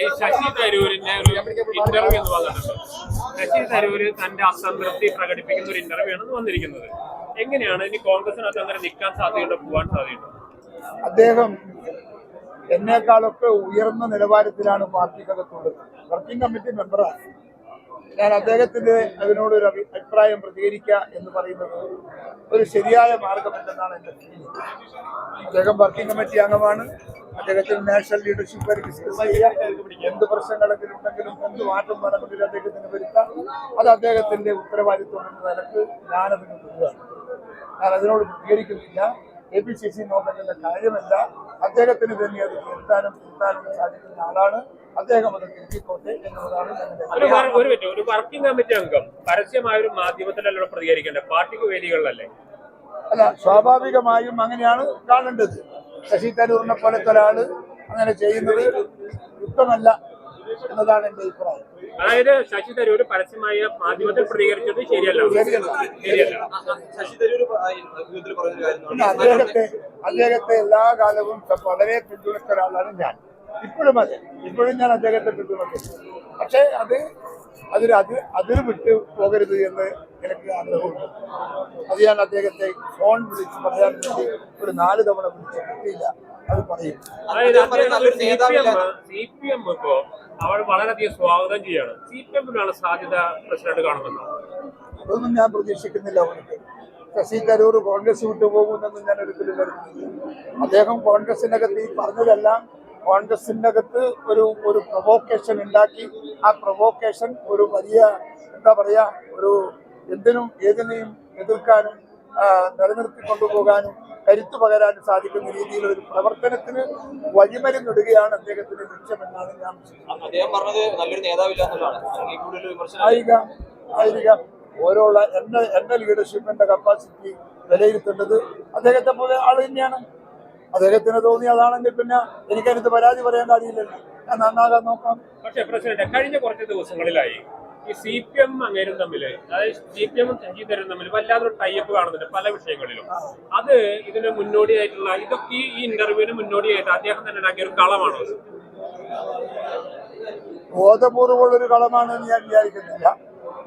ഈ ശശി തരൂരിന്റെ ഒരു ഇന്റർവ്യൂ എന്ന് വന്നിട്ടുണ്ട് ശശി തരൂര് തന്റെ അസംതൃപ്തി പ്രകടിപ്പിക്കുന്ന ഒരു ഇന്റർവ്യൂ ആണ് വന്നിരിക്കുന്നത്. എങ്ങനെയാണ് ഇനി കോൺഗ്രസിനകത്ത് അങ്ങനെ നിൽക്കാൻ സാധ്യതയുണ്ടോ പോകാൻ സാധ്യതയുണ്ടോ? അദ്ദേഹം എന്നേക്കാളൊക്കെ ഉയർന്ന നിലവാരത്തിലാണ് പാർട്ടിക്കകത്തുള്ളത്. വർക്കിംഗ് കമ്മിറ്റി മെമ്പറാണ്. ഞാൻ അദ്ദേഹത്തിന്റെ അതിനോട് ഒരു അഭി- അഭിപ്രായം പ്രതികരിക്കുക എന്ന് പറയുന്നത് ഒരു ശരിയായ മാർഗമല്ലെന്നാണ് എന്റെ ഫീലിംഗ് അദ്ദേഹം വർക്കിംഗ് കമ്മിറ്റി അംഗമാണ്. അദ്ദേഹത്തിന് നാഷണൽ ലീഡർഷിപ്പ് ഡിസ്കസ് ചെയ്യാം എന്ത് പ്രശ്നങ്ങളെങ്കിലുണ്ടെങ്കിലും എന്ത് മാറ്റം വേണമെങ്കിലും അദ്ദേഹത്തിന് വരുത്താം. അത് അദ്ദേഹത്തിന്റെ ഉത്തരവാദിത്വം എന്ന നിലയ്ക്ക് ഞാനതിന് കൊടുക്കുകയാണ് ഞാൻ അതിനോട് പ്രതികരിക്കുന്നില്ല. എ പി സി സി നോക്കേണ്ട കാര്യമല്ല. അദ്ദേഹത്തിന് തന്നെ അത് തിരുത്താനും തിരുത്താനും സാധിക്കുന്ന ആളാണ്. അദ്ദേഹം അത് തിരുത്തിക്കോട്ടെ എന്നുള്ളതാണ് ഒരു ഒരു വർക്കിംഗ് കമ്മിറ്റി അംഗം പരസ്യമായ ഒരു മാധ്യമത്തിലല്ലോ പ്രതികരിക്കേണ്ടത്? പാർട്ടിക്ക് വേദികളിലല്ലേ? അല്ല സ്വാഭാവികമായും അങ്ങനെയാണ് കാണേണ്ടത്. ശശി തരൂറിനെ പോലത്തെ ഒരാൾ അങ്ങനെ ചെയ്യുന്നത് യുക്തമല്ല എന്നതാണ് എന്റെ അഭിപ്രായം. അതായത് ശശി തരൂർ പരസ്യമായ മാധ്യമത്തിൽ പ്രതികരിച്ചത് ശരിയല്ല. പിന്നെ അദ്ദേഹത്തെ അദ്ദേഹത്തെ എല്ലാ കാലവും വളരെ പിന്തുണച്ച ഒരാളാണ് ഞാൻ. ഇപ്പോഴും അതെ. ഇപ്പോഴും ഞാൻ അദ്ദേഹത്തെ പിന്തുണക്കുന്നു. പക്ഷേ അത് അതൊരു അത് അതിർ വിട്ട് പോകരുത് എന്ന് എനിക്ക് ആഗ്രഹമുണ്ട്. അത് ഞാൻ അദ്ദേഹത്തെ ഫോൺ വിളിച്ച് പറയാൻ വേണ്ടി ഒരു നാല് തവണ വിളിച്ച് കിട്ടിയില്ല അത് പറയും. സി പി എം ഇപ്പോ വളരെയധികം സ്വാഗതം ചെയ്യാണ്. സി പി എമ്മിനാണ് സാധ്യത പ്രസിഡന്റ് കാണുന്നത് അതൊന്നും ഞാൻ പ്രതീക്ഷിക്കുന്നില്ല അവർക്ക്. ശശി തരൂർ കോൺഗ്രസ് വിട്ടു പോകുമെന്നൊന്നും ഞാൻ ഒരിക്കലും കരുതുന്നില്ല. അദ്ദേഹം കോൺഗ്രസിനകത്ത് ഈ പറഞ്ഞതെല്ലാം കോൺഗ്രസിനകത്ത് ഒരു ഒരു പ്രൊവോക്കേഷൻ ഉണ്ടാക്കി ആ പ്രൊവോക്കേഷൻ ഒരു വലിയ എന്താ പറയുക ഒരു എന്തിനും ഏതിനെയും എതിർക്കാനും നിലനിർത്തിക്കൊണ്ടുപോകാനും നിലനിർത്തി കൊണ്ടുപോകാനും കരുത്തു പകരാനും സാധിക്കുന്ന രീതിയിൽ ഒരു പ്രവർത്തനത്തിന് വഴിമരുന്നിടുകയാണ് അദ്ദേഹത്തിന്റെ ലക്ഷ്യമെന്നാണ് ഞാൻ അദ്ദേഹം പറഞ്ഞത് നല്ലൊരു നേതാവില്ല ആയിരിക്കാം ആയിരിക്കാം. ഓരോള്ള എന്റെ എന്റെ ലീഡർഷിപ്പിന്റെ കപ്പാസിറ്റി വിലയിരുത്തേണ്ടത് അദ്ദേഹത്തെ പോലെ ആൾ തന്നെയാണ്. അദ്ദേഹത്തിന് തോന്നി അതാണെങ്കിൽ പിന്നെ എനിക്കതിനകത്ത് പരാതി പറയാൻ കഴിയില്ലല്ലോ ഞാൻ നന്നാകാൻ നോക്കാം. പക്ഷേ പ്രസിഡന്റ് കഴിഞ്ഞ കുറച്ച് ദിവസങ്ങളിലായി ഈ സി പി എം അങ്ങേരും തമ്മിൽ അതായത് സി പി എമ്മും ശശി തരൂരും തമ്മിൽ വല്ലാതൊരു ടൈപ്പ് കാണുന്നുണ്ട് പല വിഷയങ്ങളിലും. അത് ഇതിന് മുന്നോടിയായിട്ടുള്ള ഇതൊക്കെ ഈ ഇന്റർവ്യൂവിന് മുന്നോടിയായിട്ട് അദ്ദേഹം തന്നെ ഉണ്ടാക്കിയ ഒരു കളമാണോ? ബോധപൂർവമുള്ള ഒരു കളമാണെന്ന് ഞാൻ വിചാരിക്കുന്നില്ല.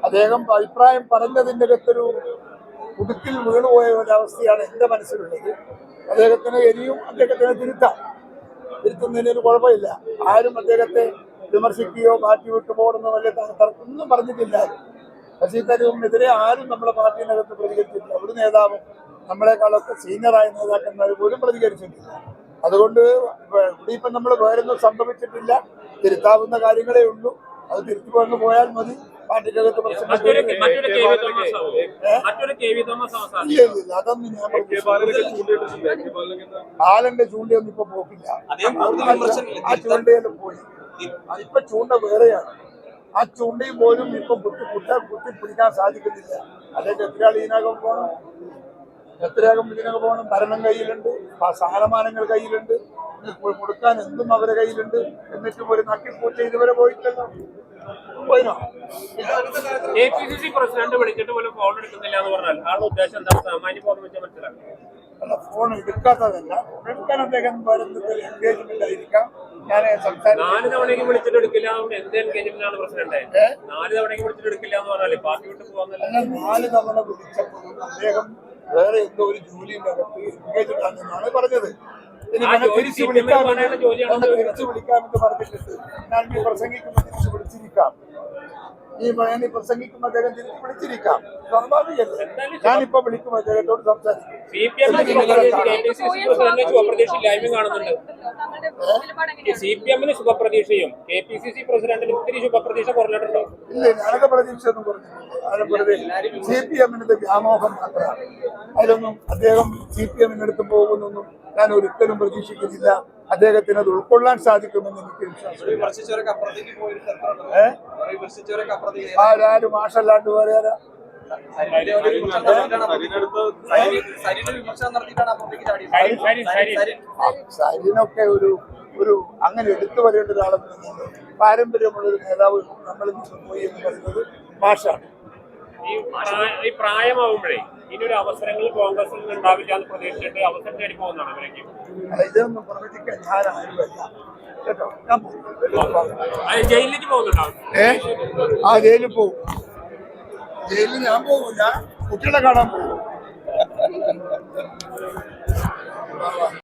അദ്ദേഹം അഭിപ്രായം പറഞ്ഞതിന്റെ അകത്തൊരു കുടുക്കിൽ വീണുപോയ ഒരു അവസ്ഥയാണ് എന്റെ മനസ്സിലുള്ളത്. അദ്ദേഹത്തിന് ഇനിയും അദ്ദേഹത്തിനെ തിരുത്താം. തിരുത്തുന്നതിന് ഒരു കുഴപ്പമില്ല. ആരും അദ്ദേഹത്തെ വിമർശിക്കുകയോ മാറ്റി വിട്ടുപോകണമെന്നോ വലിയ തർക്കമൊന്നും തർക്കം പറഞ്ഞിട്ടില്ല. ശശി തരൂരിനെതിരെ ആരും നമ്മുടെ പാർട്ടിയിനകത്ത് പ്രതികരിച്ചിട്ടില്ല. ഒരു നേതാവും നമ്മളെക്കാളൊക്കെ സീനിയറായ നേതാക്കന്മാർ പോലും പ്രതികരിച്ചിട്ടില്ല. അതുകൊണ്ട് ഇവിടെ ഇപ്പം നമ്മൾ വേറൊന്നും സംഭവിച്ചിട്ടില്ല. തിരുത്താവുന്ന കാര്യങ്ങളേ ഉള്ളൂ. അത് തിരുത്തി കൊണ്ട് പോയാൽ മതി. പാർട്ടിക്കകത്ത് പ്രശ്നം അതൊന്നും ഞാൻ ബാലന്റെ ചൂണ്ടയൊന്നും ഇപ്പൊ പോക്കില്ല. ആ ചൂണ്ടയിലും പോയി. ഇപ്പൊ ചൂണ്ട വേറെയാണ്. ആ ചൂണ്ടയും പോലും ഇപ്പൊ കുത്തി കുട്ട കുത്തി പിടിക്കാൻ സാധിക്കുന്നില്ല. അല്ലെങ്കിൽ ഇതിനകം പോകണം എത്രയാകും ഇതിനകം പോകണം. ഭരണം കയ്യിലുണ്ട്. ആ കയ്യിലുണ്ട്. കൊടുക്കാൻ എന്തും അവരെ കയ്യിലുണ്ട്. എന്നിട്ടും ഒരു നക്കിപ്പൂച്ച ഇതുവരെ പോയിട്ടല്ലോ. പോയിനോ? ഇല്ല. പി സി സി പ്രസിഡന്റ് വിളിച്ചിട്ട് പോലും ഫോൺ എടുക്കുന്നില്ല എന്ന് പറഞ്ഞാൽ ആളുടെ ഉദ്ദേശം എന്താ? സാമാന്യ ബോധം വെച്ച് മനസ്സിലാക്കും. അല്ല ഫോൺ എടുക്കാത്തതല്ല. ഫോൺ എടുക്കാൻ അദ്ദേഹം വരുന്നത് എൻഗേജ്മെന്റ് ആയിരിക്കാം. ഞാൻ നാല് തവണയ്ക്ക് വിളിച്ചിട്ട് എടുക്കില്ല എന്ത് പ്രസിഡന്റ്? നാല് തവണയ്ക്ക് വിളിച്ചിട്ട് എടുക്കില്ല എന്ന് പറഞ്ഞാലേ പാർട്ടി വിട്ട് പോകാൻ നാല് തവണ വിളിച്ചപ്പോഴും അദ്ദേഹം വേറെ എന്തോ ഒരു ജോലിയുടെ അകത്ത് എൻഗേജ്ഡ് ആണെന്നാണ് പറഞ്ഞത്. തിരിച്ചു വിളിക്കാം തിരിച്ചു വിളിക്കാം വിളിക്കാമെന്ന് പറഞ്ഞിട്ടുണ്ട്. ഞാൻ പ്രസംഗിക്കുമ്പോൾ തിരിച്ചു വിളിച്ചിരിക്കാം. ഈ ഞാൻ പ്രസംഗിക്കുന്ന പ്രസംഗിക്കുമ്പോൾ അദ്ദേഹം തിരിച്ചു വിളിച്ചിരിക്കാം. സ്വാഭാവികല്ലേ? ഞാനിപ്പോ വിളിക്കും അദ്ദേഹത്തോട് സംസാരിക്കും. സി പി എമ്മിന് സി കാണുന്നുണ്ട്. പി എമ്മിന് ശുഭപ്രതീക്ഷയും കെ പി സി സി പ്രസിഡന്റിന് ഇത്തിരി ശുഭപ്രതീക്ഷ കുറഞ്ഞിട്ടുണ്ടോ ഇല്ല ഞാനൊക്കെ പ്രതീക്ഷ ഒന്നും വെറുതെ സി പി എമ്മിന്റെ വ്യാമോഹം മാത്രമാണ്. അതിലൊന്നും അദ്ദേഹം സി പി എമ്മിനടുത്ത് പോകുന്നൊന്നും ഞാൻ ഒരിക്കലും പ്രതീക്ഷിക്കുന്നില്ല. അദ്ദേഹത്തിന് അത് ഉൾക്കൊള്ളാൻ സാധിക്കുമെന്ന് എനിക്ക് വിശ്വാസം ആരാരും മാഷല്ലാണ്ട് ആ, സരിനൊക്കെ ഒരു ഒരു അങ്ങനെ എടുത്തു വരേണ്ട ഒരാളെന്ന് പാരമ്പര്യമുള്ള ഒരു നേതാവ് നമ്മൾ പോയി എന്ന് പറയുന്നത് മാഷാണ്. ഈ പ്രായ- ഈ പ്രായമാവുമ്പോഴേ ഇനി ഒരു അവസരങ്ങൾ കോൺഗ്രസിൽ നിന്ന് ഉണ്ടാവില്ല എന്ന് പ്രതീക്ഷിച്ചിട്ട് അവസരം തേടി പോകുന്നതാണ് ഇതൊന്നും പ്രവചിക്കാൻ ഞാനായിരുന്നില്ല കേട്ടോ. ഞാൻ പോകും ജയിലിലേക്ക് ഏ? ആ ജയിലിൽ പോകും ജയിലിൽ ഞാൻ പോകില്ല കുട്ടികളെ കാണാൻ പോകും